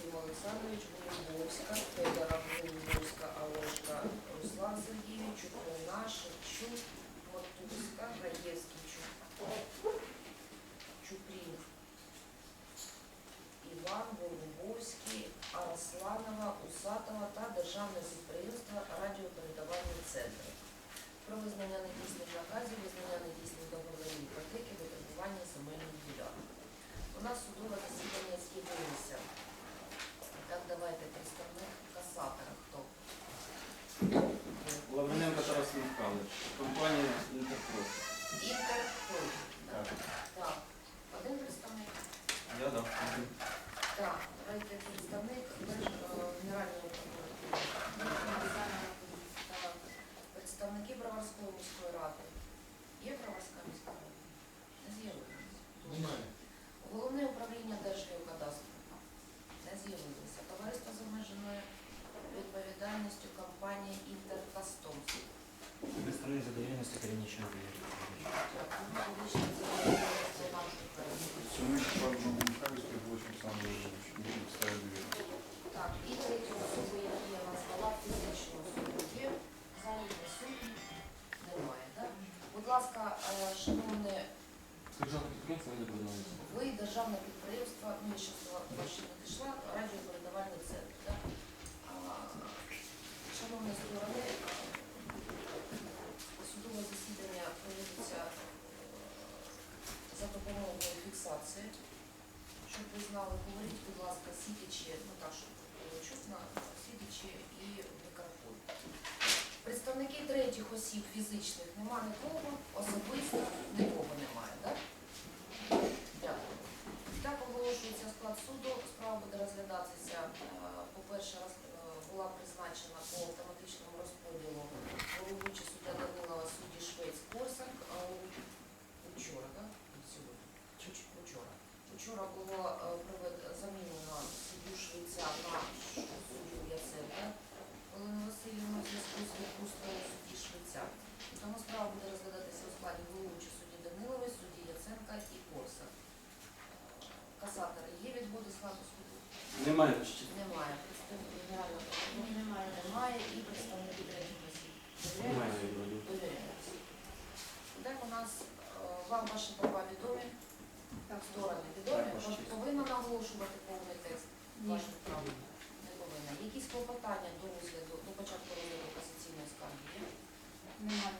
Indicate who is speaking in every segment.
Speaker 1: Максим Олександрович, Голубовська, Федора Голубовська, Алошка, Руслан Сергійович, Ковна, Шевчук, Мотузька, Раєвський, Чупрів, Іван, Голубовський, Асланова, Усатова та Державне підприємство Радіопередавальний центр. Про визнання
Speaker 2: недійсним задовільності Корінічного
Speaker 3: Сумник Павло Михайловський, Волошин Олександр Володимирович, не підставі довіри.
Speaker 1: Так, і третю особу, яку я назвала, фізичну особу є. Залі присутні? Немає, так? Будь ласка, е, шановне,
Speaker 4: Державне підприємство не приймається.
Speaker 1: ви державне підприємство, ну я ще ваші не дійшла, радіопередавальний допомогою. Щоб ви знали, говоріть, будь ласка, сидячи, ну так, щоб було чутно, сидячи і мікрофон. Представники третіх осіб фізичних нема нікого, особисто Було е, замінено суддю Швеця на суддю Яценка Олену Васильівну в зв'язку з відпусткою судді Швеця. Тому справа буде розглядатися у складі головуючого судді Данилової, судді Яценка і Корсак. Касатори є відводи складу суду?
Speaker 5: Немає ще.
Speaker 1: Немає. Представник генерального прокурора немає. Немає і представники третіх осіб.
Speaker 5: Немає.
Speaker 1: Довіряєте? Довіряєте. Так у нас е, вам ваші права відомі, сторони відомі.
Speaker 5: Так,
Speaker 1: Ви повинна наголошувати повний текст ваших прав? Не повинна. Якісь клопотання до розгляду, до початку розгляду касаційної скарги є?
Speaker 6: Немає.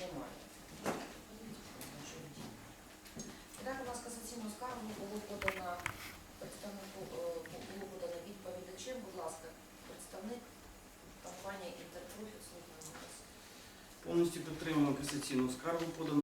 Speaker 1: Немає. І так у нас касаційну скаргу було подано представнику е, було подано відповідачем. Будь ласка, представник компанії Інтерпрофіт слухаємо вас.
Speaker 5: Повністю підтримуємо касаційну скаргу подану